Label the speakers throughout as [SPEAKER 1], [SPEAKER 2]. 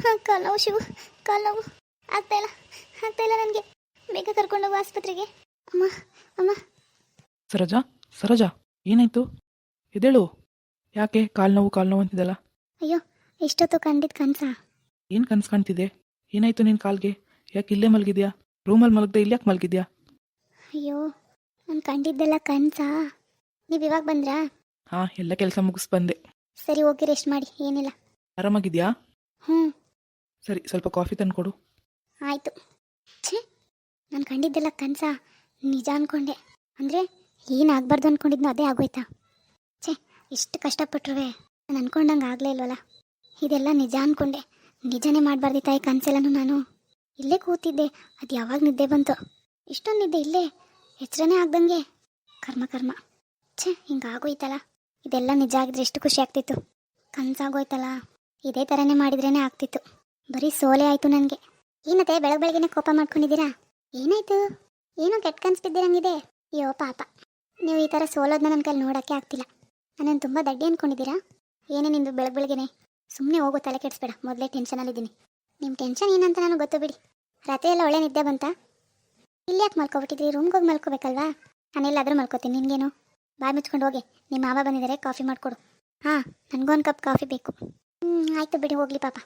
[SPEAKER 1] ಕಾಲು ನೋವು ಶಿವು ಕಾಲು ನೋವು ಆಗ್ತಾ ಇಲ್ಲ ಆಗ್ತಾ ಇಲ್ಲ ನನಗೆ. ಬೇಗ ಕರ್ಕೊಂಡೋಗು ಆಸ್ಪತ್ರೆಗೆ. ಅಮ್ಮ ಅಮ್ಮ.
[SPEAKER 2] ಸರೋಜಾ ಸರೋಜಾ ಏನಾಯ್ತು? ಎದೇಳು ಯಾಕೆ ಕಾಲು ನೋವು ಕಾಲು ನೋವು ಅಂತಿದ್ದಲ್ಲ?
[SPEAKER 1] ಅಯ್ಯೋ ಇಷ್ಟೊತ್ತು ಕಂಡಿದ್ ಕನ್ಸ.
[SPEAKER 2] ಏನು ಕನ್ಸು ಕಾಣ್ತಿದೆ? ಏನಾಯ್ತು ನಿನ್ ಕಾಲ್ಗೆ? ಯಾಕೆ ಇಲ್ಲೇ ಮಲಗಿದ್ಯಾ? ರೂಮಲ್ಲಿ ಮಲಗದೆ ಇಲ್ಲಿ ಯಾಕೆ ಮಲಗಿದ್ಯಾ?
[SPEAKER 1] ಅಯ್ಯೋ ನಾನು ಕಂಡಿದ್ದೆಲ್ಲ ಕನ್ಸಾ. ನೀವು ಇವಾಗ ಬಂದ್ರಾ?
[SPEAKER 2] ಹಾಂ ಎಲ್ಲ ಕೆಲಸ ಮುಗಿಸ್ ಬಂದೆ.
[SPEAKER 1] ಸರಿ ಹೋಗಿ ರೆಸ್ಟ್ ಮಾಡಿ. ಏನಿಲ್ಲ.
[SPEAKER 2] ಆರಾಮಾಗಿದ್ಯಾ?
[SPEAKER 1] ಹ್ಞೂ
[SPEAKER 2] ಸರಿ, ಸ್ವಲ್ಪ ಕಾಫಿ ತಂದುಕೊಡು
[SPEAKER 1] ಆಯಿತು. ಛೇ, ನಾನು ಕಂಡಿದ್ದೆಲ್ಲ ಕನ್ಸ? ನಿಜ ಅಂದ್ಕೊಂಡೆ ಅಂದರೆ ಏನಾಗಬಾರ್ದು ಅಂದ್ಕೊಂಡಿದ್ನೋ ಅದೇ ಆಗೋಯ್ತಾ? ಛೇ, ಇಷ್ಟು ಕಷ್ಟಪಟ್ರುವೆ. ನಾನು ಅಂದ್ಕೊಂಡಂಗೆ ಆಗಲೇ ಇಲ್ವಲ್ಲ ಇದೆಲ್ಲ ನಿಜ ಅಂದ್ಕೊಂಡೆ ನಿಜನೇ ಮಾಡಬಾರ್ದಿ ತಾಯಿ ಕನಸೆಲ್ಲನೂ ನಾನು. ಇಲ್ಲೇ ಕೂತಿದ್ದೆ. ಅದು ಯಾವಾಗ ನಿದ್ದೆ ಬಂತು? ಇಷ್ಟೊಂದು ನಿದ್ದೆ ಇಲ್ಲೇ? ಎಚ್ಚರನೇ ಆಗ್ದಂಗೆ? ಕರ್ಮ ಕರ್ಮ. ಛೇ ಹಿಂಗಾಗೋಯ್ತಲ್ಲ ಇದೆಲ್ಲ ನಿಜ ಆಗಿದ್ರೆ ಎಷ್ಟು ಖುಷಿ ಆಗ್ತಿತ್ತು? ಕನಸಾಗೋಯ್ತಲ್ಲ ಇದೇ ಥರನೇ ಮಾಡಿದ್ರೇ ಆಗ್ತಿತ್ತು. ಬರೀ ಸೋಲೆ ಆಯಿತು ನನಗೆ. ಏನತ್ತೆ ಬೆಳಗ್ಗೆ ಬೆಳಗ್ಗೆನೆ ಕೋಪ ಮಾಡ್ಕೊಂಡಿದ್ದೀರಾ? ಏನಾಯ್ತು? ಏನೋ ಕೆಟ್ಟ ಕನ್ಸು ಬಿದ್ದಿರಂಗಿದೆ. ಅಯ್ಯೋ, ಪಾಪ. ನೀವು ಈ ಥರ ಸೋಲೋದನ್ನ ನನ್ನ ಕೈಲಿ ನೋಡೋಕ್ಕೆ ಆಗ್ತಿಲ್ಲ. ನನ್ನನ್ನು ತುಂಬ ದಡ್ಡಿ ಅಂದ್ಕೊಂಡಿದ್ದೀರಾ ಏನೇ ನಿಂದು ಬೆಳಗ್ಗೆ ಬೆಳಗ್ಗೆನೆ ಸುಮ್ಮನೆ ಹೋಗೋ ತಲೆ ಕೆಡಿಸ್ಬೇಡ. ಮೊದಲೇ ಟೆನ್ಷನಲ್ಲಿದ್ದೀನಿ. ನಿಮ್ಮ ಟೆನ್ಷನ್ ಏನಂತ ನನಗೆ ಗೊತ್ತು ಬಿಡಿ. ರಾತ್ರಿ ಎಲ್ಲ ಒಳ್ಳೆ ನಿದ್ದೆ ಬಂತಾ? ಇಲ್ಲಿ ಯಾಕೆ ಮಲ್ಕೊಬಿಟ್ಟಿದ್ರಿ? ರೂಮ್ಗೆ ಹೋಗಿ ಮಲ್ಕೋಬೇಕಲ್ವಾ? ನಾನೆಲ್ಲಾದರೂ ಮಲ್ಕೋತೀನಿ. ನಿನಗೇನು? ಬಾಯ್ ಮುಚ್ಕೊಂಡು ಹೋಗಿ. ನಿಮ್ಮ ಮಾವ ಬಂದಿದ್ದಾರೆ. ಕಾಫಿ ಮಾಡಿಕೊಡು. ಹಾಂ ನನಗೊಂದು ಕಪ್ ಕಾಫಿ ಬೇಕು. ಹ್ಞೂ ಆಯಿತು ಬಿಡಿ. ಹೋಗಲಿ ಪಾಪ.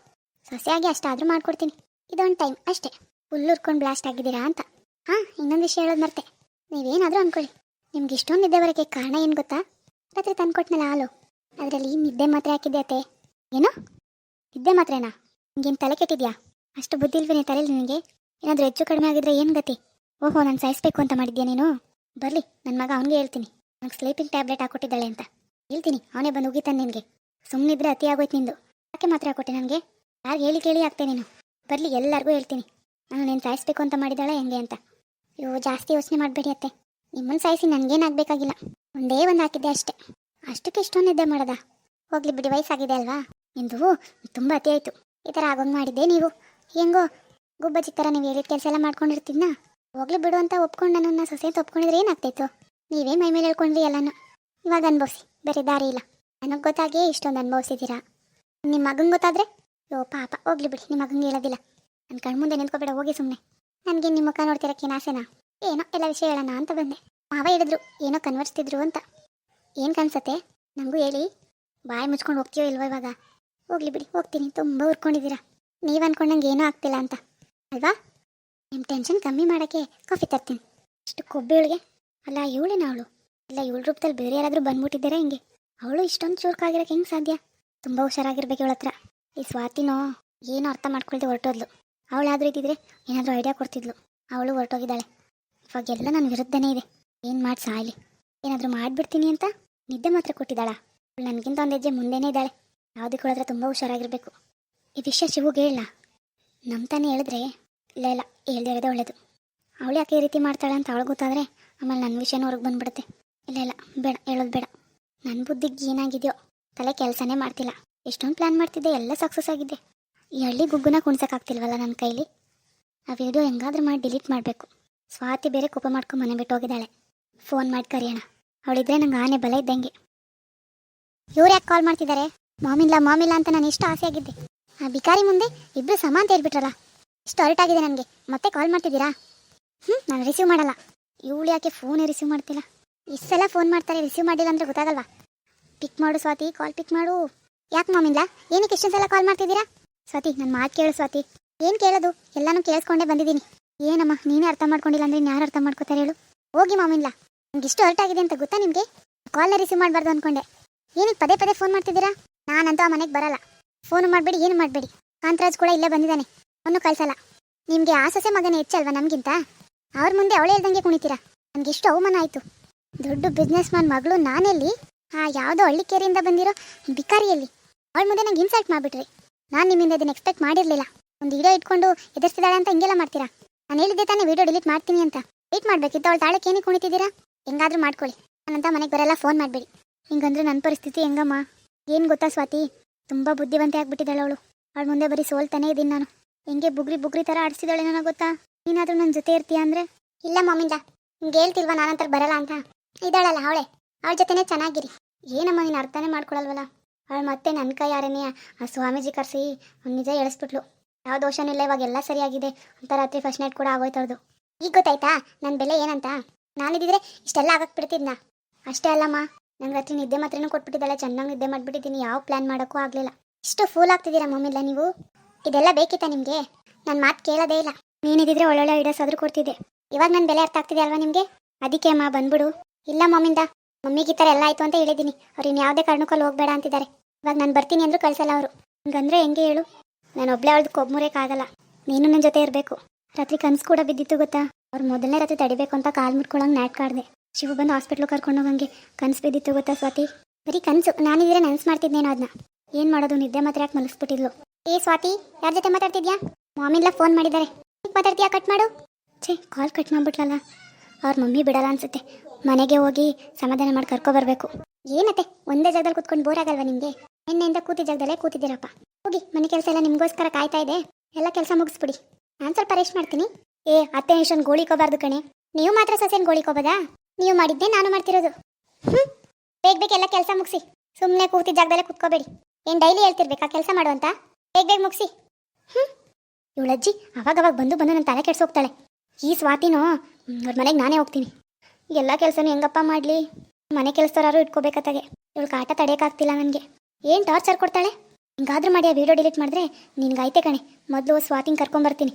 [SPEAKER 1] ಸೊಸೆಯಾಗಿ ಅಷ್ಟಾದರೂ ಮಾಡ್ಕೊಡ್ತೀನಿ. ಇದೊಂದು ಟೈಮ್ ಅಷ್ಟೇ. ಫುಲ್ ಹುರ್ಕೊಂಡು ಬ್ಲಾಸ್ಟ್ ಆಗಿದ್ದೀರಾ ಅಂತ. ಹಾಂ, ಇನ್ನೊಂದು ವಿಷಯ ಹೇಳೋದು ಮರ್ತೆ. ನೀವೇನಾದರೂ ಅಂದ್ಕೊಳ್ಳಿ ನಿಮ್ಗೆ ಇಷ್ಟೊಂದು ನಿದ್ದೆ ಬರೋಕ್ಕೆ ಕಾರಣ ಏನು ಗೊತ್ತಾ? ರಾತ್ರಿ ತಂದ್ಕೊಟ್ನಲ್ಲ ಹಾಲು. ಅದರಲ್ಲಿ ನಿದ್ದೆ ಮಾತ್ರ ಹಾಕಿದ್ದೆ ಅತ್ತೆ? ಏನು? ನಿದ್ದೆ ಮಾತ್ರನಾ? ನಿಂಗೇನು ತಲೆ ಕೆಟ್ಟಿದ್ಯಾ? ಅಷ್ಟು ಬುದ್ಧಿ ಇಲ್ವೇನೆ ತಲೆಲಿ ನಿನಗೆ? ಏನಾದರೂ ಹೆಚ್ಚು ಕಡಿಮೆ ಆಗಿದ್ರೆ ಏನು ಗತಿ? ಓಹೋ, ನಾನು ಸಾಯಿಸ್ಬೇಕು ಅಂತ ಮಾಡಿದ್ಯಾ ನೀನು? ಬರಲಿ ನನ್ನ ಮಗ ಅವನಿಗೆ ಹೇಳ್ತೀನಿ. ನನಗೆ ಸ್ಲೀಪಿಂಗ್ ಟ್ಯಾಬ್ಲೆಟ್ ಹಾಕೊಟ್ಟಿದ್ದಾಳೆ ಅಂತ. ಹೇಳ್ತೀನಿ, ಅವನೇ ಬಂದು ಉಗಿತಾನೆ ನಿನಗೆ. ಸುಮ್ಮನಿದ್ರೆ ಅತಿ ಆಗೋಯ್ತು ನಿಂದು. ಯಾಕೆ ಮಾತ್ರ ಹಾಕೊಟ್ಟೆ ನನಗೆ? ಯಾರು ಹೇಳಿ ಕೇಳಿ ಆಗ್ತೇನೆ ನೀನು. ಬರಲಿ, ಎಲ್ಲರಿಗೂ ಹೇಳ್ತೀನಿ. ನಾನು ನೀನು ಸಾಯಿಸ್ಬೇಕು ಅಂತ ಮಾಡಿದಾಳೆ ಹೆಂಗೆ ಅಂತ. ಅಯ್ಯೋ, ಜಾಸ್ತಿ ಯೋಚನೆ ಮಾಡಬೇಡಿ ಅತ್ತೆ. ನಿಮ್ಮನ್ನು ಸಾಯಿಸಿ ನನಗೇನಾಗಬೇಕಾಗಿಲ್ಲ. ಒಂದೇ ಒಂದು ಹಾಕಿದ್ದೆ ಅಷ್ಟೇ. ಅಷ್ಟಕ್ಕೆ ಇಷ್ಟೊಂದು ನಿದ್ದೆ ಮಾಡೋದಾ? ಹೋಗ್ಲಿ ಬಿಡಿ, ವಯಸ್ಸಾಗಿದೆ ಅಲ್ವಾ? ನಿಂದು ತುಂಬ ಅತಿ ಆಯಿತು. ಈ ಥರ ಆಗೋಂಗೆ ಮಾಡಿದ್ದೆ ನೀವು. ಹೆಂಗೋ, ಗುಬ್ಬಚ್ಚಿ ಥರ ನೀವು ಹೇಳಿದ ಕೆಲಸ ಎಲ್ಲ ಮಾಡ್ಕೊಂಡಿರ್ತೀನ? ಹೋಗ್ಲಿ ಬಿಡು ಅಂತ ಒಪ್ಕೊಂಡು ನನ್ನನ್ನು ಸೊಸೆ ಅಂತ ಒಪ್ಕೊಂಡಿದ್ರೆ ಏನಾಗ್ತಾಯಿತ್ತು? ನೀವೇ ಮೈ ಮೇಲೆ ಹೇಳ್ಕೊಂಡ್ರಿ ಎಲ್ಲನೂ. ಇವಾಗ ಅನುಭವಿಸಿ, ಬೇರೆ ದಾರಿ ಇಲ್ಲ. ನನಗೆ ಗೊತ್ತಾಗೇ ಇಷ್ಟೊಂದು ಅನುಭವಿಸಿದ್ದೀರಾ. ನಿಮ್ಮ ಮಗಂಗೆ ಗೊತ್ತಾದ್ರೆ ಯೋ ಪಾಪ, ಹೋಗ್ಲಿ ಬಿಡಿ ನಿಮ್ಮ ಮಗಂಗೆ ಹೇಳೋದಿಲ್ಲ. ನನ್ನ ಕಣ್ಮುಂದೆ ನಿಂತ್ಕೊಬೇಡ, ಹೋಗಿ ಸುಮ್ಮನೆ ನನಗೆ ನಿಮ್ಮ ಮುಖ ನೋಡ್ತಿರಕ್ಕೇನು ಆಸೆನಾ? ಏನೋ ಎಲ್ಲ ವಿಷಯ ಹೇಳೋಣ ಅಂತ ಬಂದೆ. ಮಾವ ಹೇಳಿದ್ರು, ಏನೋ ಕನ್ವರ್ಸ್ತಿದ್ರು ಅಂತ. ಏನು ಕನ್ಸತ್ತೆ ನನಗೂ ಹೇಳಿ. ಬಾಯಿ ಮುಚ್ಕೊಂಡು ಹೋಗ್ತೀಯೋ ಇಲ್ವೋ ಇವಾಗ? ಹೋಗ್ಲಿ ಬಿಡಿ, ಹೋಗ್ತೀನಿ, ತುಂಬ ಉರ್ಕೊಂಡಿದ್ದೀರಾ. ನೀವು ಅನ್ಕೊಂಡಂಗೆ ಏನೂ ಆಗ್ತಿಲ್ಲ ಅಂತ. ಅಲ್ವಾ? ನಿಮ್ಮ ಟೆನ್ಷನ್ ಕಮ್ಮಿ ಮಾಡೋಕ್ಕೆ ಕಾಫಿ ತರ್ತೀನಿ. ಇಷ್ಟು ಕೊಬ್ಬಿಳಿಗೆ ಅಲ್ಲ, ಇವಳೇನ ಅವಳು? ಇಲ್ಲ, ಇವಳ ರೂಪದಲ್ಲಿ ಬೇರೆ ಯಾರಾದರೂ ಬಂದ್ಬಿಟ್ಟಿದ್ದಾರೆ ಹಿಂಗೆ? ಅವಳು ಇಷ್ಟೊಂದು ಚೂರ್ಕಾಗಿರೋಕ್ಕೆ ಹೆಂಗೆ ಸಾಧ್ಯ? ತುಂಬ ಹುಷಾರಾಗಿರ್ಬೇಕು ಇವಳ ಹತ್ರ ಈ ಸ್ವಾತಿನೋ ಏನೋ ಅರ್ಥ ಮಾಡ್ಕೊಳ್ದೆ ಹೊರಟೋದ್ಲು. ಅವಳಾದ್ರೂ ಇದ್ದಿದ್ರೆ ಏನಾದರೂ ಐಡಿಯಾ ಕೊಡ್ತಿದ್ಲು. ಅವಳು ಹೊರಟೋಗಿದ್ದಾಳೆ. ಇವಾಗೆಲ್ಲ ನನ್ನ ವಿರುದ್ಧನೇ ಇದೆ. ಏನು ಮಾಡಿ ಸಾಯ್ಲಿ. ಏನಾದರೂ ಮಾಡಿಬಿಡ್ತೀನಿ ಅಂತ ನಿದ್ದೆ ಮಾತ್ರ ಕೊಟ್ಟಿದ್ದಾಳ. ಅವಳು ನನಗಿಂತ ಒಂದು ಹೆಜ್ಜೆ ಮುಂದೆನೇ ಇದ್ದಾಳೆ. ಯಾವುದಕ್ಕೆ ಹೇಳಿದ್ರೆ ತುಂಬ ಹುಷಾರಾಗಿರಬೇಕು. ಈ ವಿಷಯ ಶಿವುಗೆ ಹೇಳ ನಮ್ಮ ತಾನೇ ಹೇಳಿದ್ರೆ ಇಲ್ಲ ಇಲ್ಲ, ಹೇಳ್ದೆ ಇರೋದೇ ಒಳ್ಳೇದು. ಅವಳು ಯಾಕೆ ಈ ರೀತಿ ಮಾಡ್ತಾಳೆ ಅಂತ ಅವಳು ಗೊತ್ತಾದರೆ ಆಮೇಲೆ ನನ್ನ ವಿಷಯನೂ ಹೊರಗೆ ಬಂದ್ಬಿಡುತ್ತೆ. ಇಲ್ಲ ಇಲ್ಲ, ಬೇಡ, ಹೇಳೋದು ಬೇಡ. ನನ್ನ ಬುದ್ಧಿಗೆ ಏನಾಗಿದೆಯೋ ತಲೆ ಕೆಲಸನೇ ಮಾಡ್ತಿಲ್ಲ. ಎಷ್ಟೊಂದು ಪ್ಲ್ಯಾನ್ ಮಾಡ್ತಿದ್ದೆ, ಎಲ್ಲ ಸಕ್ಸಸ್ ಆಗಿದೆ. ಈ ಹಳ್ಳಿ ಗುಗ್ಗುನ ಕುಣ್ಸೋಕ್ಕಾಗ್ತಿಲ್ವಲ್ಲ ನನ್ನ ಕೈಲಿ? ಆ ವಿಡಿಯೋ ಹೆಂಗಾದ್ರೂ ಮಾಡಿ ಡಿಲೀಟ್ ಮಾಡಬೇಕು. ಸ್ವಾತಿ ಬೇರೆ ಕೋಪ ಮಾಡ್ಕೊಂಡು ಮನೆ ಬಿಟ್ಟು ಹೋಗಿದ್ದಾಳೆ. ಫೋನ್ ಮಾಡಿ ಕರೆಯೋಣ. ಅವಳಿದ್ರೆ ನಂಗೆ ಆನೆ ಬಲ ಇದ್ದಂಗೆ. ಇವ್ರು ಯಾಕೆ ಕಾಲ್ ಮಾಡ್ತಿದ್ದಾರೆ ಮಾಮಿಲ್ಲ ಮಾಮಿಲ್ಲ ಅಂತ ನಾನು ಇಷ್ಟು ಆಸೆ ಆಗಿದ್ದೆ ಆ ಬಿಕಾರಿ ಮುಂದೆ ಇಬ್ಬರು ಸಮ ಅಂತ ಹೇಳ್ಬಿಟ್ರಲ್ಲ. ಇಷ್ಟು ಆಗಿದೆ ನನಗೆ. ಮತ್ತೆ ಕಾಲ್ ಮಾಡ್ತಿದ್ದೀರಾ? ಹ್ಞೂ ನಾನು ರಿಸೀವ್ ಮಾಡಲ್ಲ. ಇವಳು ಯಾಕೆ ಫೋನೇ ರಿಸೀವ್ ಮಾಡ್ತಿಲ್ಲ? ಇಷ್ಟೆಲ್ಲ ಫೋನ್ ಮಾಡ್ತಾರೆ ರಿಸೀವ್ ಮಾಡಿಲ್ಲ ಅಂದರೆ ಗೊತ್ತಾಗಲ್ವಾ? ಪಿಕ್ ಮಾಡು ಸ್ವಾತಿ ಕಾಲ್ ಪಿಕ್ ಮಾಡು. ಯಾಕೆ ಮಾಮಿಲ್ಲ ಏನಕ್ಕೆ ಎಷ್ಟೊಂದು ಸಲ ಕಾಲ್ ಮಾಡ್ತಿದ್ದೀರಾ? ಸ್ವಾತಿ ನನ್ನ ಮಾತು ಕೇಳು ಸ್ವಾತಿ. ಏನು ಕೇಳೋದು? ಎಲ್ಲಾನು ಕೇಳಿಸ್ಕೊಂಡೇ ಬಂದಿದ್ದೀನಿ. ಏನಮ್ಮ, ನೀನೇ ಅರ್ಥ ಮಾಡ್ಕೊಂಡಿಲ್ಲ ಅಂದ್ರೆ ಯಾರು ಅರ್ಥ ಮಾಡ್ಕೋತಾರೆ ಹೇಳು? ಹೋಗಿ ಮಾಮಿಲ್ಲ ನಿಮ್ಗೆ ಇಷ್ಟು ಹೊರಟಾಗಿದೆ ಅಂತ ಗೊತ್ತಾ ನಿಮಗೆ? ಕಾಲ್ನ ರಿಸೀವ್ ಮಾಡಬಾರ್ದು ಅನ್ಕೊಂಡೆ. ಏನಕ್ಕೆ ಪದೇ ಪದೇ ಫೋನ್ ಮಾಡ್ತಿದ್ದೀರಾ? ನಾನಂತೂ ಆ ಮನೆಗೆ ಬರಲ್ಲ. ಫೋನ್ ಮಾಡಬೇಡಿ, ಏನು ಮಾಡಬೇಡಿ. ಕಾಂತರಾಜ್ ಕೂಡ ಇಲ್ಲೇ ಬಂದಿದ್ದಾನೆ. ಅವನು ಕಳ್ಸಲ್ಲ. ನಿಮಗೆ ಆ ಸೊಸೆ ಮಗನೇ ಹೆಚ್ಚಲ್ವಾ ನಮಗಿಂತ? ಅವ್ರ ಮುಂದೆ ಅವಳೇ ಇಲ್ದಂಗೆ ಕುಣಿತೀರಾ? ನನಗೆ ಇಷ್ಟು ಅವಮಾನ ಆಯಿತು. ದೊಡ್ಡ ಬಿಸ್ನೆಸ್ ಮ್ಯಾನ್ ಮಗಳು ನಾನೆಲ್ಲಿ? ಆ ಯಾವುದೋ ಹಳ್ಳಿಕೇರಿಯಿಂದ ಬಂದಿರೋ ಬಿಕಾರಿಯಲ್ಲಿ ಅವಳ ಮುಂದೆ ನಂಗೆ ಇನ್ಸಲ್ಟ್ ಮಾಡಿಬಿಟ್ರಿ. ನಾನು ನಿಮ್ಮಿಂದ ಇದನ್ನ ಎಕ್ಸ್ಪೆಕ್ಟ್ ಮಾಡಿರಲಿಲ್ಲ. ಒಂದು ವಿಡಿಯೋ ಇಟ್ಕೊಂಡು ಎದುರಿಸ್ತಿದ್ದಾಳೆ ಅಂತ ಹಿಂಗೆಲ್ಲ ಮಾಡ್ತೀರಾ? ನಾನು ಹೇಳಿದ್ದೆ ತಾನೇ ವಿಡಿಯೋ ಡಿಲೀಟ್ ಮಾಡ್ತೀನಿ ಅಂತ. ವೇಟ್ ಮಾಡಬೇಕಿತ್ತು, ಅವಳು ತಾಳಕ್ಕೆ ಏನಕ್ಕೆ ಕುಣಿತಿದ್ದೀರಾ? ಹೆಂಗಾದ್ರೂ ಮಾಡ್ಕೊಳ್ಳಿ. ನಾನಂತ ಮನೆಗೆ ಬರಲ್ಲ ಫೋನ್ ಮಾಡಬೇಡಿ. ಹಿಂಗಂದ್ರೆ ನನ್ನ ಪರಿಸ್ಥಿತಿ ಹೆಂಗಮ್ಮ? ಏನು ಗೊತ್ತಾ ಸ್ವಾತಿ? ತುಂಬ ಬುದ್ಧಿವಂತೆ ಆಗ್ಬಿಟ್ಟಿದ್ದಾಳೆ ಅವಳು. ಅವಳ ಮುಂದೆ ಬರೀ ಸೋಲ್ತಾನೇ ಇದ್ದೀನಿ ನಾನು. ಹೆಂಗೆ ಬುಗ್ರಿ ಬುಗ್ರಿ ಥರ ಆಡಿಸಿದಾಳೆ ನನಗೆ ಗೊತ್ತಾ? ನೀನಾದರೂ ನನ್ನ ಜೊತೆ ಇರ್ತೀಯ ಅಂದ್ರೆ? ಇಲ್ಲ ಮಮ್ಮಿಂದ ಹಿಂಗೆ ಹೇಳ್ತಿಲ್ವಾ ನಾನಂತರ ಬರಲ್ಲ ಅಂತ? ಇದ್ದಾಳಲ್ಲ ಅವಳೆ. ಅವಳ ಜೊತೆನೇ ಚೆನ್ನಾಗಿರಿ. ಏನಮ್ಮ ನೀನು ಅರ್ಥನೇ ಮಾಡ್ಕೊಳಲ್ವಲ್ಲ? ಅವಳು ಮತ್ತೆ ನನ್ನ ಕೈ ಯಾರನೇ ಆ ಸ್ವಾಮೀಜಿ ಕರೆಸಿ ನಿಜ ಎಳಿಸ್ಬಿಟ್ಲು. ಯಾವ ದೋಷನೂ ಇಲ್ಲ, ಇವಾಗ ಎಲ್ಲ ಸರಿಯಾಗಿದೆ. ಅಂತ ರಾತ್ರಿ ಫಸ್ಟ್ ನೈಟ್ ಕೂಡ ಆಗೋಯ್ತವ್ರದು ಈಗ ಗೊತ್ತಾಯ್ತಾ? ನನ್ನ ಬೆಲೆ ಏನಂತ? ನಾನಿದ್ದಿದ್ರೆ ಇಷ್ಟೆಲ್ಲ ಆಗಕ್ಕೆ ಬಿಡ್ತಿದ್ನ? ಅಷ್ಟೇ ಅಲ್ಲಮ್ಮ. ನಂಗೆ ರಾತ್ರಿ ನಿದ್ದೆ ಮಾತ್ರನೂ ಕೊಟ್ಬಿಟ್ಟಿದ್ದಲ್ಲ ಚೆನ್ನಾಗಿ ನಿದ್ದೆ ಮಾಡಿಬಿಟ್ಟಿದ್ದೀನಿ. ಯಾವ ಪ್ಲ್ಯಾನ್ ಮಾಡೋಕ್ಕೂ ಆಗಲಿಲ್ಲ. ಇಷ್ಟು ಫೂಲ್ ಆಗ್ತಿದ್ದೀರಾ ಮಮ್ಮಿಲ್ಲ ನೀವು? ಇದೆಲ್ಲ ಬೇಕಿತ್ತಾ ನಿಮಗೆ? ನನ್ನ ಮಾತು ಕೇಳೋದೇ ಇಲ್ಲ. ನೀನಿದ್ರೆ ಒಳ್ಳೊಳ್ಳೆ ಐಡಿಯಾಸ್ ಆದರೂ ಕೊಡ್ತಿದ್ದೆ. ಇವಾಗ ನನ್ನ ಬೆಲೆ ಅರ್ಥ ಆಗ್ತಿದೆ ಅಲ್ವಾ ನಿಮಗೆ? ಅದಕ್ಕೆ ಅಮ್ಮ ಬಂದ್ಬಿಡು. ಇಲ್ಲ ಮಮ್ಮಿಂದ. ಮಮ್ಮಿಗೆ ಈ ಥರ ಎಲ್ಲ ಆಯಿತು ಅಂತ ಹೇಳಿದ್ದೀನಿ. ಅವ್ರು ಇನ್ನು ಯಾವುದೇ ಕಾರಣಕ್ಕಲ್ಲಿ ಹೋಗ್ಬೇಡ ಅಂತಿದ್ದಾರೆ. ಇವಾಗ ನಾನು ಬರ್ತೀನಿ ಅಂದರೂ ಕಳಿಸಲ್ಲ ಅವರು. ಹಂಗಂದ್ರೆ ಹೆಂಗೆ ಹೇಳು? ನಾನು ಒಬ್ಳೆ ಅವಳ್ದು ಕೊಬ್ಬುರೇಕಾಗಲ್ಲ ನೀನು ನನ್ನ ಜೊತೆ ಇರಬೇಕು. ರಾತ್ರಿ ಕನಸು ಕೂಡ ಬಿದ್ದಿತ್ತು ಗೊತ್ತಾ? ಅವ್ರು ಮೊದಲನೇ ರಾತ್ರಿ ತಡಿಬೇಕು ಅಂತ ಕಾಲು ಮುಟ್ಕೊಳಂಗೆ ನಾಟ್ಕಾಡ್ದೆ ಶಿವು ಬಂದು ಹಾಸ್ಪಿಟ್ಲಿಗೆ ಕರ್ಕೊಂಡು ಹೋಗಂಗೆ. ಕನಸು ಬಿದ್ದಿತ್ತು ಗೊತ್ತಾ ಸ್ವಾತಿ? ಬರೀ ಕನಸು. ನಾನಿದ್ರೆ ನೆನ್ಸು ಮಾಡ್ತಿದ್ನೇನೋ ಅದನ್ನ ಏನು ಮಾಡೋದು? ನಿದ್ದೆ ಮಾತ್ರ ಯಾಕೆ ಮಲಗಿಸ್ಬಿಟ್ಟಿದ್ಲು ಏ ಸ್ವಾತಿ, ಯಾರ ಜೊತೆ ಮಾತಾಡ್ತಿದ್ಯಾ? ಮಾಮಿಲ್ಲ ಫೋನ್ ಮಾಡಿದ್ದಾರೆ. ಮಾತಾಡ್ತೀಯಾ? ಕಟ್ ಮಾಡು. ಛೇ ಕಾಲ್ ಕಟ್ ಮಾಡ್ಬಿಟ್ಲಲ್ಲ. ಅವ್ರ ಮಮ್ಮಿ ಬಿಡಲ್ಲ ಅನ್ಸುತ್ತೆ. ಮನೆಗೆ ಹೋಗಿ ಸಮಾಧಾನ ಮಾಡಿ ಕರ್ಕೊಬರ್ಬೇಕು ಏನತ್ತೆ ಒಂದೇ ಜಾಗದಲ್ಲಿ ಕೂತ್ಕೊಂಡು ಬೋರ್ ಆಗಲ್ವಾ ನಿಮಗೆ? ನಿನ್ನೆಯಿಂದ ಕೂತಿ ಜಾಗದಲ್ಲೇ ಕೂತಿದ್ದೀರಪ್ಪ. ಹೋಗಿ, ಮನೆ ಕೆಲಸ ಎಲ್ಲ ನಿಮಗೋಸ್ಕರ ಕಾಯ್ತಾ ಇದೆ. ಎಲ್ಲ ಕೆಲಸ ಮುಗಿಸ್ಬಿಡಿ. ನಾನು ಸ್ವಲ್ಪ ರೆಸ್ಟ್ ಮಾಡ್ತೀನಿ. ಏ, ಅತ್ತೆ ಇಷ್ಟೊಂದು ಗೋಳಿಕೋಬಾರ್ದು ಕಣೆ. ನೀವು ಮಾತ್ರ ಸಸೇನ್ ಗೋಳಿಕೋಬೋದಾ ನೀವು ಮಾಡಿದ್ದೆ ನಾನು ಮಾಡ್ತಿರೋದು. ಹ್ಞೂ ಬೇಗ ಬೇಗ ಎಲ್ಲ ಕೆಲಸ ಮುಗಿಸಿ. ಸುಮ್ಮನೆ ಕೂತಿದ್ದ ಜಾಗದಲ್ಲೇ ಕೂತ್ಕೋಬೇಡಿ. ಏನು ಡೈಲಿ ಹೇಳ್ತಿರ್ಬೇಕಾ ಕೆಲಸ ಮಾಡುವಂತ ಬೇಗ ಬೇಗ ಮುಗಿಸಿ. ಹ್ಞೂ ಇವಳಜ್ಜಿ ಅವಾಗ ಅವಾಗ ಬಂದು ಬಂದು ನನ್ನ ತಲೆ ಕೆಡ್ಸೋಗ್ತಾಳೆ. ಈ ಸ್ವಾತಿನೋ ಅವ್ರ ಮನೆಗೆ ನಾನೇ ಹೋಗ್ತೀನಿ. ಎಲ್ಲ ಕೆಲಸನೂ ಹೆಂಗಪ್ಪ ಮಾಡಲಿ? ಮನೆ ಕೆಲಸದವ್ರು ಇಟ್ಕೋಬೇಕತ್ತಾಗೆ ಇವಳು ಕಾಟ ತಡೆಯೋಕ್ಕಾಗ್ತಿಲ್ಲ ನನಗೆ. ಏನು ಟಾರ್ಚರ್ ಕೊಡ್ತಾಳೆ? ಹಿಂಗಾದ್ರೂ ಮಾಡಿ ಆ ವಿಡಿಯೋ ಡಿಲೀಟ್ ಮಾಡಿದ್ರೆ ನಿನ್ಗೈತೆ ಕಣೆ. ಮೊದಲು ಸ್ವಾತಿಂಗ್ ಕರ್ಕೊಂಬರ್ತೀನಿ.